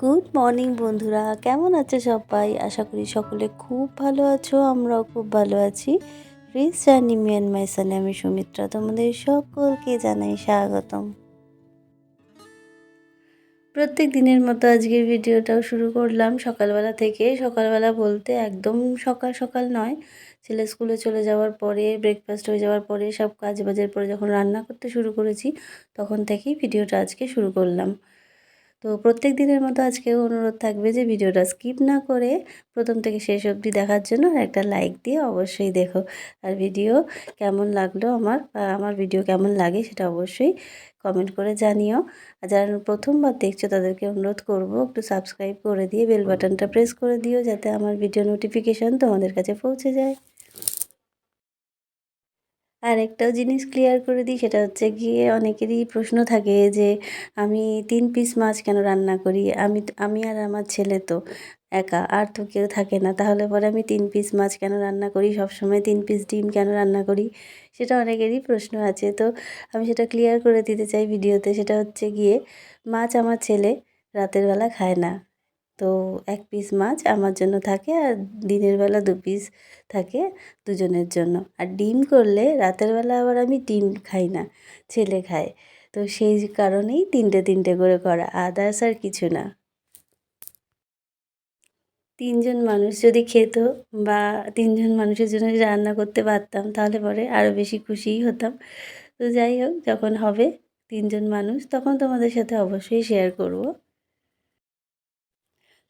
Good morning বন্ধুরা। কেমন আছে সবাই? আশা করি সকলে খুব ভালো আছো, আমরাও খুব ভালো আছি। রিস জার্নি মিয়ান মাইসানে আমি সুমিত্রা, তোমাদের সকলকে জানাই স্বাগতম। প্রত্যেক দিনের মতো আজকের ভিডিওটাও শুরু করলাম সকালবেলা থেকে। সকালবেলা বলতে একদম সকাল সকাল নয় ছেলে স্কুলে চলে যাওয়ার পরে ব্রেকফাস্ট হয়ে যাওয়ার পরে সব কাজ বাজের পরে যখন রান্না করতে শুরু করেছি তখন থেকেই ভিডিওটা আজকে শুরু করলাম। তো প্রত্যেক দিনের মতো আজকেও অনুরোধ থাকবে যে ভিডিওটা স্কিপ না করে প্রথম থেকে শেষ অবধি দেখার জন্য একটা লাইক দিয়ে অবশ্যই দেখো। আর ভিডিও কেমন লাগল আমার বা আমার ভিডিও কেমন লাগে সেটা অবশ্যই কমেন্ট করে জানিও। আর যারা প্রথমবার দেখছ তাদেরকে অনুরোধ করব একটু সাবস্ক্রাইব করে দিয়ে বেল বাটনটা প্রেস করে দিও যাতে আমার ভিডিও নোটিফিকেশান তোমাদের কাছে পৌঁছে যায়। আর একটাও জিনিস ক্লিয়ার করে দিই, সেটা হচ্ছে গিয়ে অনেকেরই প্রশ্ন থাকে যে, আমি তিন পিস মাছ কেন রান্না করি? আমি আমি আর আমার ছেলে তো একা, আর তো কেউ থাকে না। তাহলে পরে আমি তিন পিস মাছ কেন রান্না করি? সবসময় তিন পিস ডিম কেন রান্না করি? সেটা অনেকেরই প্রশ্ন আছে। তো আমি সেটা ক্লিয়ার করে দিতে চাই ভিডিওতে, সেটা হচ্ছে গিয়ে, মাছ আমার ছেলে রাতের বেলা খায় না। তো এক পিস মাছ আমার জন্য থাকে আর দিনের বেলা দু পিস থাকে দুজনের জন্য। আর ডিম করলে রাতের বেলা আবার আমি ডিম খাই না, ছেলে খায়। তো সেই কারণেই তিনটে তিনটে করে করা, আদার্স আর কিছু না। তিনজন মানুষ যদি খেত বা তিনজন মানুষের জন্য রান্না করতে পারতাম তাহলে পরে আরও বেশি খুশিই হতাম। তো যাই হোক, যখন হবে তিনজন মানুষ তখন তোমাদের সাথে অবশ্যই শেয়ার করব।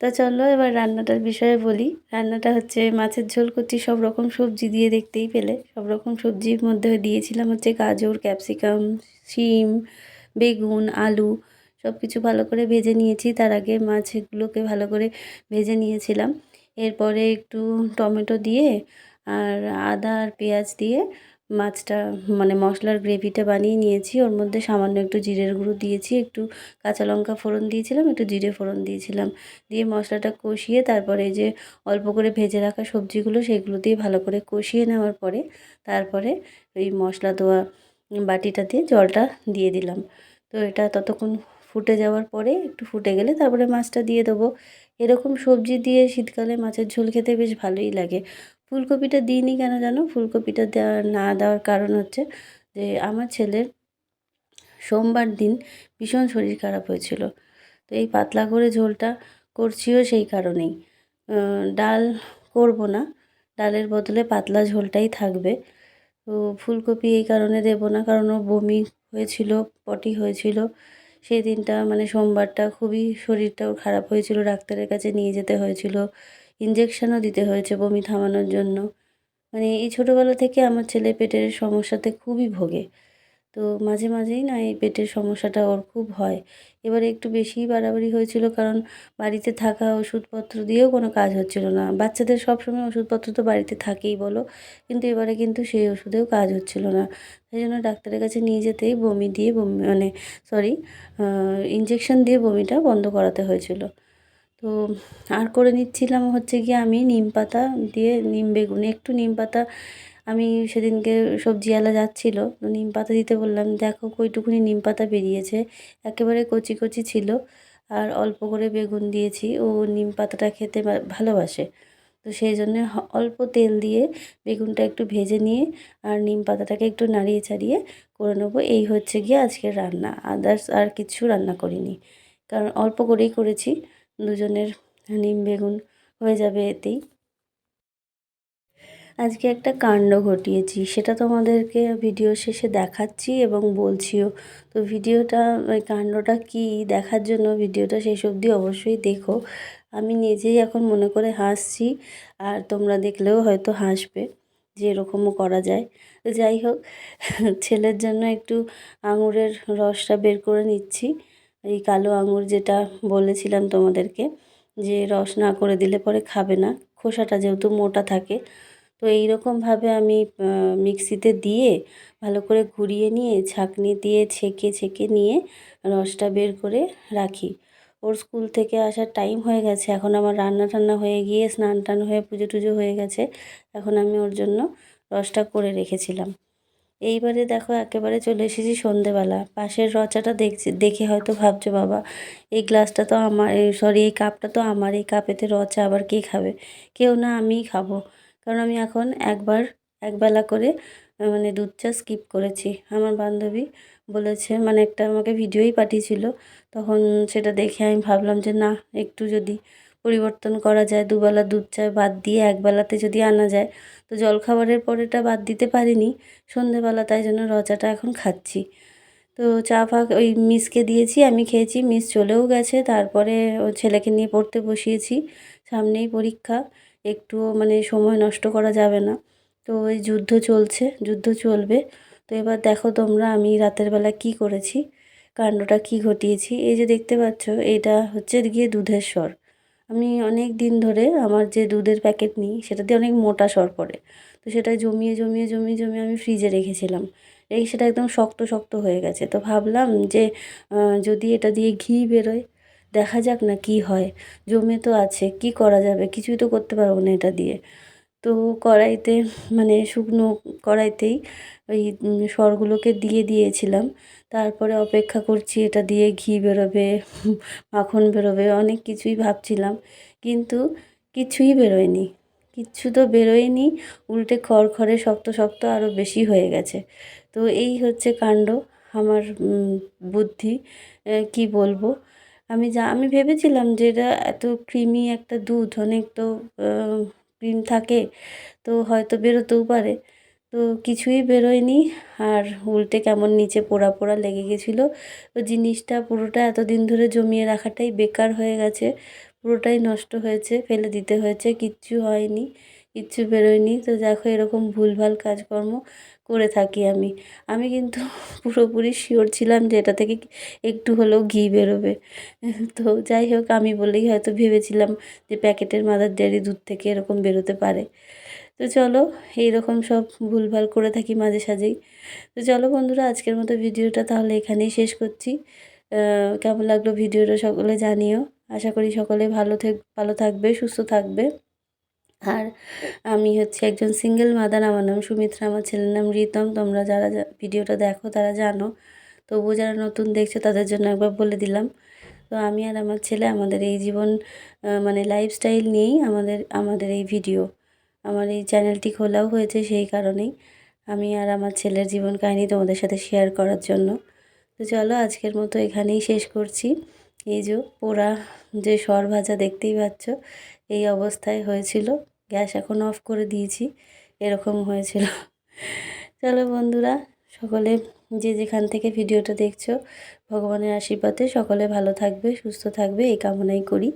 তো চলো এবার রান্নাটার বিষয়ে বলি। রান্নাটা হচ্ছে মাছের ঝোল করছি, সব রকম সবজি দিয়ে দেখতেই পেলে। সব রকম সবজির মধ্যে দিয়েছিলাম হচ্ছে গাজর, ক্যাপসিকাম, শিম, বেগুন, আলু সব কিছু ভালো করে ভেজে নিয়েছি। তার আগে মাছগুলোকে ভালো করে ভেজে নিয়েছিলাম। এরপরে একটু টমেটো দিয়ে আর আদা আর পেঁয়াজ দিয়ে মাছটা মানে মশলার গ্রেভিটা বানিয়ে নিয়েছি। ওর মধ্যে সামান্য একটু জিরের গুঁড়ো দিয়েছি, একটু কাঁচা লঙ্কা ফোড়ন দিয়েছিলাম, একটু জিরে ফোড়ন দিয়েছিলাম। দিয়ে মশলাটা কষিয়ে তারপরে যে অল্প করে ভেজে রাখা সবজিগুলো সেগুলো দিয়ে ভালো করে কষিয়ে নেওয়ার পরে তারপরে ওই মশলা দেওয়া বাটিটা দিয়ে জলটা দিয়ে দিলাম। তো এটা ততক্ষণ ফুটে যাওয়ার পরে একটু ফুটে গেলে তারপরে মাছটা দিয়ে দেবো। এরকম সবজি দিয়ে শীতকালে মাছের ঝোল খেতে বেশ ভালোই লাগে। ফুলকপিটা দিইনি কেন জানো? ফুলকপিটা দেওয়া, না দেওয়ার কারণ হচ্ছে যে আমার ছেলের সোমবার দিন ভীষণ শরীর খারাপ হয়েছিল। তো এই পাতলা করে ঝোলটা করছিও সেই কারণেই। ডাল করব না। ডালের বদলে পাতলা ঝোলটাই থাকবে। তো ফুলকপি এই কারণে দেব না, কারণ ও বমি হয়েছিল, পটি হয়েছিল। সেই দিনটা মানে সোমবারটা খুবই শরীরটাও খারাপ হয়েছিল, ডাক্তারের কাছে নিয়ে যেতে হয়েছিল। ইঞ্জেকশানও দিতে হয়েছে বমি থামানোর জন্য। মানে এই ছোটোবেলা থেকে আমার ছেলে পেটের সমস্যাতে খুবই ভোগে। তো মাঝে মাঝেই না এই পেটের সমস্যাটা ওর খুব হয়। এবারে একটু বেশিই বাড়াবাড়ি হয়েছিল কারণ বাড়িতে থাকা ওষুধপত্র দিয়েও কোনো কাজ হচ্ছিল না। বাচ্চাদের সবসময় ওষুধপত্র তো বাড়িতে থাকেই বলো, কিন্তু এবারে কিন্তু সেই ওষুধেও কাজ হচ্ছিল না। সেই জন্য ডাক্তারের কাছে নিয়ে যেতেই বমি দিয়ে বমি মানে সরি ইঞ্জেকশন দিয়ে বমিটা বন্ধ করাতে হয়েছিল। তো আর করে নিচ্ছিলাম হচ্ছে গিয়ে আমি নিম পাতা দিয়ে নিম বেগুন। একটু নিম পাতা আমি সেদিনকে সবজিওয়ালা যাচ্ছিল, তো নিম পাতা দিতে বললাম, দেখো কইটুকুনি নিম পাতা বেরিয়েছে। একেবারে কচি কচি ছিল আর অল্প করে বেগুন দিয়েছি। ও নিম পাতাটা খেতে ভালোবাসে। তো সেই জন্যে অল্প তেল দিয়ে বেগুনটা একটু ভেজে নিয়ে আর নিম পাতাটাকে একটু নাড়িয়ে ছাড়িয়ে করে নেব। এই হচ্ছে গিয়ে আজকের রান্না। আদার্স আর কিছু রান্না করিনি। কারণ অল্প করেই করেছি। দুজনের নিম বেগুন হয়ে যাবে এতেই। আজকে একটা কাণ্ড ঘটিয়েছি, সেটা তোমাদেরকে ভিডিও শেষে দেখাচ্ছি এবং বলছিও। তো ভিডিওটা, ওই কাণ্ডটা কী দেখার জন্য ভিডিওটা শেষ অবধি অবশ্যই দেখো। আমি নিজেই এখন মনে করে হাসছি, আর তোমরা দেখলেও হয়তো হাসবে যে এরকমও করা যায়। যাই হোক, ছেলের জন্য একটু আঙুরের রসটা বের করে নিচ্ছি। এই কালো আঙুর যেটা বলেছিলাম তোমাদেরকে, যে রস না করে দিলে পরে খাবে না, খোসাটা যেহেতু মোটা থাকে, তো এই রকমভাবে আমি মিক্সিতে দিয়ে ভালো করে ঘুরিয়ে নিয়ে, ছাঁকনি দিয়ে ছেঁকে ছেঁকে নিয়ে রসটা বের করে রাখি। ওর স্কুল থেকে আসার টাইম হয়ে গেছে, এখন আমার রান্না টান্না হয়ে গিয়ে, স্নান টান হয়ে, পুজো টুজো হয়ে গেছে, এখন আমি ওর জন্য রসটা করে রেখেছিলাম। এইবারে দেখো একেবারে চলে এসেছি সন্ধেবেলা। পাশের রচাটা দেখছি, দেখে হয়তো ভাবছ, বাবা, এই গ্লাসটা তো আমার সরি এই কাপটা তো আমার, এই কাপেতে রচা, আবার কে খাবে? কেউ না, আমিই খাব। কারণ আমি এখন একবার, একবেলা করে মানে দুধ চা স্কিপ করেছি। আমার বান্ধবী বলেছে মানে একটা আমাকে ভিডিওই পাঠিয়েছিল, তখন সেটা দেখে আমি ভাবলাম যে না, একটু যদি পরিবর্তন করা যায়, দুবেলা দুধ চা বাদ দিয়ে একবেলাতে যদি আনা যায়। তো জলখাবারের পরেটা বাদ দিতে পারিনি, সন্ধেবেলা তাই জন্য রচাটা এখন খাচ্ছি। তো চা ফা ওই মিসকে দিয়েছি, আমি খেয়েছি, মিস চলেও গেছে, তারপরে ও ছেলেকে নিয়ে পড়তে বসিয়েছি, সামনেই পরীক্ষা, একটুও মানে সময় নষ্ট করা যাবে না। তো ওই যুদ্ধ চলছে, যুদ্ধ চলবে। তো এবার দেখো তোমরা আমি রাতের বেলা কি করেছি, কাণ্ডটা কি ঘটিয়েছি, এই যে দেখতে পাচ্ছ, এটা হচ্ছে গিয়ে দুধের স্বর। আমি অনেক দিন ধরে আমার যে দুধের প্যাকেট নিই সেটাতে অনেক মোটা সর পড়ে। তো সেটা জমিয়ে জমিয়ে জমিয়ে জমিয়ে আমি ফ্রিজে রেখেছিলাম। এই সেটা একদম শক্ত শক্ত হয়ে গেছে। তো ভাবলাম যে যদি এটা দিয়ে ঘি বেরোয়, দেখা যাক না কি হয়। জমে তো আছে, কি করা যাবে? কিছুই তো করতে পারব না এটা দিয়ে। তো কড়াইতে মানে শুকনো কড়াইতেই ওই সরগুলোকে দিয়ে দিয়েছিলাম। তারপরে অপেক্ষা করছি, এটা দিয়ে ঘি বেরোবে, মাখন বেরোবে, অনেক কিছুই ভাবছিলাম। কিন্তু কিছুই বেরোয়নি। কিচ্ছু তো বেরোয়নি, উল্টে খড়খড়ে শক্ত শক্ত আরও বেশি হয়ে গেছে। তো এই হচ্ছে কাণ্ড, আমার বুদ্ধি। কি বলব? আমি যা, আমি ভেবেছিলাম যে এটা এত ক্রিমি একটা দুধ, অনেক তো ক্রিম থাকে, তো হয়তো বেরোতেও পারে। তো কিছুই বেরোয়নি। আর উল্টে কেমন নিচে পোড়া পোড়া লেগে গেছিল। তো জিনিসটা পুরোটা এতদিন ধরে জমিয়ে রাখাটাই বেকার হয়ে গেছে। পুরোটাই নষ্ট হয়েছে, ফেলে দিতে হয়েছে, কিচ্ছু হয়নি, কিচ্ছু বেরোয়নি। তো দেখো এরকম ভুলভাল কাজকর্ম করে থাকি আমি। আমি কিন্তু পুরোপুরি শিওর ছিলাম যে এটা থেকে একটু হলেও ঘি বেরোবে। তো যাই হোক, আমি বলেই হয়তো ভেবেছিলাম যে প্যাকেটের মাদার ডেয়ারি দুধ থেকে এরকম বেরোতে পারে। তো চলো, এইরকম সব ভুলভাল করে থাকি মাঝে সাঝেই। তো চলো বন্ধুরা, আজকের মতো ভিডিওটা তাহলে এখানেই শেষ করছি। কেমন লাগল ভিডিওটা সকলে জানিও। আশা করি সকলে ভালো থাক, ভালো থাকবে, সুস্থ থাকবে। আর আমি হচ্ছে একজন সিঙ্গেল মাদার, আমার নাম সুমিত্রা, আমার ছেলের নাম রিতম। তোমরা যারা ভিডিওটা দেখো তারা জানো। তবুও যারা নতুন দেখছ তাদের জন্য একবার বলে দিলাম। তো আমি আর আমার ছেলে আমাদের এই জীবন মানে লাইফস্টাইল নিয়েই আমাদের আমাদের এই ভিডিও। আমার এই চ্যানেলটি খোলাও হয়েছে সেই কারণেই। আমি আর আমার ছেলের জীবন কাহিনী তোমাদের সাথে শেয়ার করার জন্য। তো চলো আজকের মতো এখানেই শেষ করছি। এই যে পোড়া যে সর ভাজা দেখতেই পাচ্ছ, এই অবস্থায় হয়েছিল। গ্যাস এখন অফ করে দিয়েছি, এরকম হয়েছিল। চলো বন্ধুরা, সকলে যে যেখান থেকে ভিডিওটা দেখছ, ভগবানের আশীর্বাদে সকলে ভালো থাকবে, সুস্থ থাকবে, এই কামনাই করি।